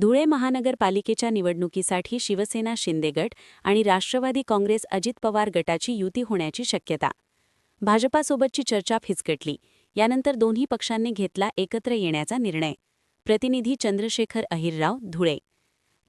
धुळे महानगरपालिकेच्या निवडणुकीसाठी शिवसेना शिंदे गट आणि राष्ट्रवादी काँग्रेस अजित पवार गटाची युती होण्याची शक्यता. भाजपासोबतची चर्चा फिसकटली. यानंतर दोन्ही पक्षांनी घेतला एकत्र येण्याचा निर्णय. प्रतिनिधी चंद्रशेखर अहिरराव धुळे.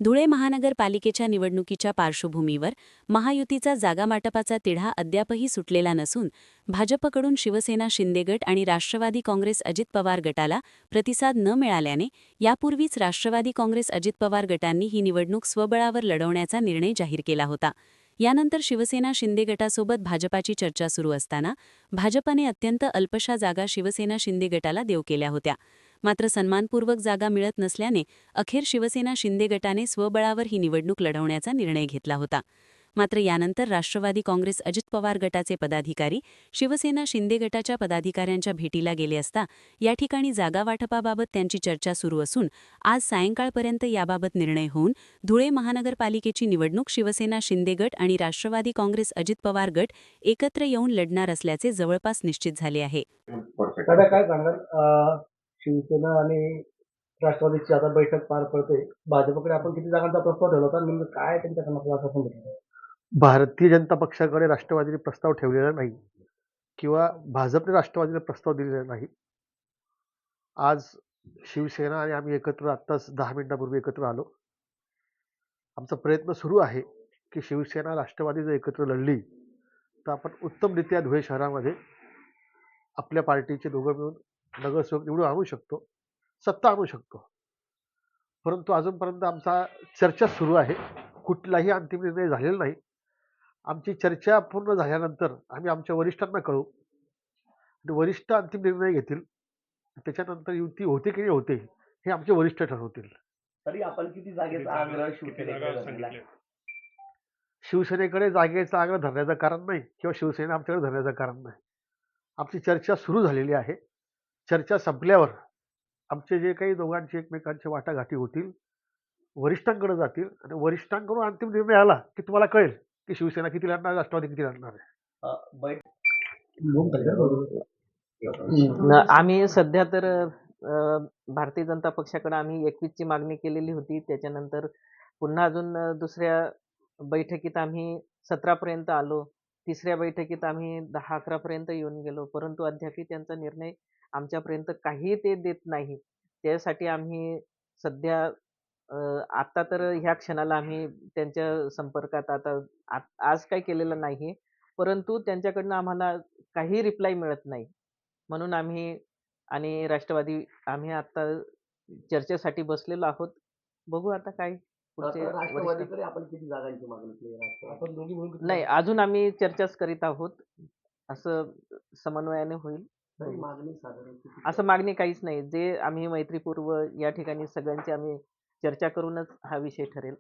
धुळे महानगरपालिकेच्या निवडणुकीच्या पार्श्वभूमीवर महायुतीचा जागावाटपाचा तिढा अद्यापही सुटलेला नसून भाजपकडून शिवसेना शिंदे गट आणि राष्ट्रवादी काँग्रेस अजित पवार गटाला प्रतिसाद न मिळाल्याने यापूर्वीच राष्ट्रवादी काँग्रेस अजित पवार गटांनी ही निवडणूक स्वबळावर लढवण्याचा निर्णय जाहीर केला होता. यानंतर शिवसेना शिंदे गटासोबत भाजपाची चर्चा सुरू असताना भाजपने अत्यंत अल्पशा जागा शिवसेना शिंदे गटाला देऊ केल्या होत्या. मात्र सन्मानपूर्वक जागा मिळत नसल्याने अखेर शिवसेना शिंदे गटाने स्वबळावर ही निवडणूक लढवण्याचा निर्णय घेतला होता. मात्र यानंतर राष्ट्रवादी काँग्रेस अजित पवार गटाचे पदाधिकारी शिवसेना शिंदे गटाच्या पदाधिकाऱ्यांच्या भेटीला गेले असता या ठिकाणी जागा वाटपाबाबत त्यांची चर्चा सुरू असून आज सायंकाळपर्यंत याबाबत निर्णय होऊन धुळे महानगरपालिकेची निवडणूक शिवसेना शिंदे गट आणि राष्ट्रवादी काँग्रेस अजित पवार गट एकत्र येऊन लढणार असल्याचे जवळपास निश्चित झाले आहे. शिवसेना आणि राष्ट्रवादीची आता बैठक पार पडते. भाजपकडे आपण किती जागांचा प्रस्ताव ठेवला होता? नेमकं काय त्यांच्याकडनं आपल्याला असं भारतीय जनता पक्षाकडे राष्ट्रवादीने प्रस्ताव ठेवलेला नाही किंवा भाजपने राष्ट्रवादीने प्रस्ताव दिलेला नाही. आज शिवसेना आणि आम्ही एकत्र आत्ताच दहा मिनिटापूर्वी एकत्र आलो. आमचा प्रयत्न सुरू आहे की शिवसेना राष्ट्रवादी जर एकत्र लढली तर आपण उत्तमरित्या धुळे शहरामध्ये आपल्या पार्टीचे दोघं मिळून नगरसेवक निवडून आणू शकतो सत्ता आणू शकतो. परंतु अजूनपर्यंत आमचा चर्चा सुरू आहे. कुठलाही अंतिम निर्णय झालेला नाही. आमची चर्चा पूर्ण झाल्यानंतर आम्ही आमच्या वरिष्ठांना कळवू. आणि वरिष्ठ अंतिम निर्णय घेतील. त्याच्यानंतर युती होते की नाही होते हे आमचे वरिष्ठ ठरवतील. तरी आपण किती जागेचा आग्रह शिवसेनेकडे? शिवसेनेकडे जागेचा आग्रह धरण्याचं कारण नाही किंवा शिवसेना आमच्याकडे धरण्याचं कारण नाही. आमची चर्चा सुरू झालेली आहे. चर्चा संपल्यावर आमचे जे काही दोघांचे एकमेकांचे वाटाघाटी होतील वरिष्ठांकडे जातील. आणि वरिष्ठांकडून अंतिम निर्णय आला की तुम्हाला कळेल की शिवसेना किती लढणार राष्ट्रवादी किती लढणार आहे. आम्ही सध्या तर भारतीय जनता पक्षाकडे आम्ही एकवीसची मागणी केलेली होती. त्याच्यानंतर पुन्हा अजून दुसऱ्या बैठकीत आम्ही सतरापर्यंत आलो. तिसऱ्या बैठकीत आम्ही दहा अकरापर्यंत येऊन गेलो. परंतु अद्यापही त्यांचा निर्णय आमच्यापर्यंत काही ते देत नाही. त्यासाठी आम्ही सध्या अ, आता तर ह्या क्षणाला आम्ही त्यांच्या संपर्कात आता आज काही केलेलं नाही. परंतु त्यांच्याकडनं आम्हाला काही रिप्लाय मिळत नाही. म्हणून आम्ही आणि राष्ट्रवादी आम्ही आता चर्चेसाठी बसलेलो आहोत. बघू आता काय पुढचे आता वरिष्ठ- राष्ट्रवादीकडे आपण किती जागांची मागणी केली आहे? राष्ट्रवादी? आपण दोघी मिळून किती नाही अजून आम्ही चर्चाच करीत आहोत. असं समन्वयाने होईल. तरी मागणी साधारण किती? असं मागणी काहीच नाही. जे आम्ही मैत्रीपूर्व या ठिकाणी सगळ्यांची आम्ही चर्चा करूनच हा विषय ठरेल.